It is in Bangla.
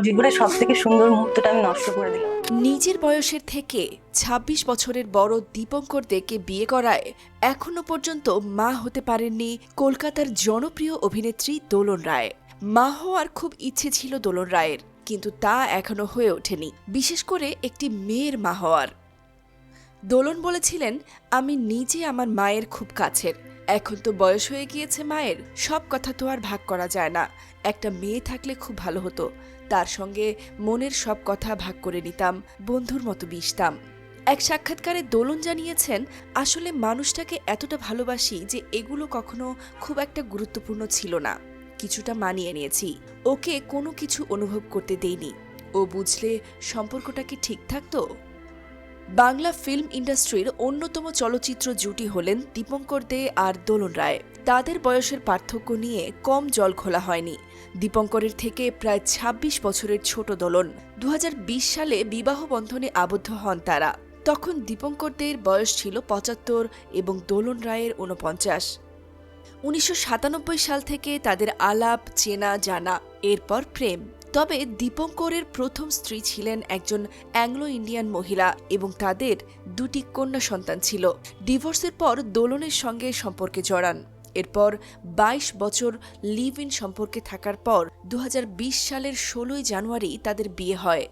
জীবনের সব থেকে সুন্দর মুহূর্তটা আমি নষ্ট করে দিলাম। নিজের বয়সের থেকে ২৬ বছরের বড় দীপঙ্কর দেকে বিয়ে করায় এখনও পর্যন্ত মা হতে পারেননি কলকাতার জনপ্রিয় অভিনেত্রী দোলন রায়। মা হওয়ার খুব ইচ্ছে ছিল দোলন রায়ের, কিন্তু তা এখনও হয়ে ওঠেনি, বিশেষ করে একটি মেয়ের মা হওয়ার। দোলন বলেছিলেন, আমি নিজে আমার মায়ের খুব কাছের। এখন তো বয়স হয়ে গিয়েছে মায়ের, সব কথা তো আর ভাগ করা যায় না। একটা মেয়ে থাকলে খুব ভালো হতো। তার সঙ্গে মনের সব কথা ভাগ করে নিতাম, বন্ধুর মতো বিষতাম এক সাক্ষাৎকারে দোলন জানিয়েছেন, আসলে মানুষটাকে এতটা ভালোবাসি যে এগুলো কখনো খুব একটা গুরুত্বপূর্ণ ছিল না। কিছুটা মানিয়ে নিয়েছি। ওকে কোনো কিছু অনুভব করতে দেইনি। ও বুঝলে সম্পর্কটা কি ঠিক থাকতো বাংলা ফিল্ম ইন্ডাস্ট্রির অন্যতম চলচ্চিত্র জুটি হলেন দীপঙ্কর দে আর দোলন রায়। তাদের বয়সের পার্থক্য নিয়ে কম জল খোলা হয়নি। দীপঙ্করের থেকে প্রায় ২৬ বছরের ছোট দোলন। দু হাজার বিশ সালে বিবাহ বন্ধনে আবদ্ধ হন তারা। তখন দীপঙ্কর দের বয়স ছিল পঁচাত্তর এবং দোলন রায়ের ঊনপঞ্চাশ। উনিশশো সাল থেকে তাদের আলাপ, চেনা, জানা, এরপর প্রেম। তবে দীপঙ্করের প্রথম স্ত্রী ছিলেন একজন অ্যাংলো ইন্ডিয়ান মহিলা এবং তাদের দুটি কন্যা সন্তান ছিল। ডিভোর্সের পর দোলনের সঙ্গে সম্পর্কে জড়ান। এরপর ২২ বছর লিভ ইন সম্পর্কে থাকার পর দু হাজার বিশ সালের ষোলোই জানুয়ারি তাদের বিয়ে হয়।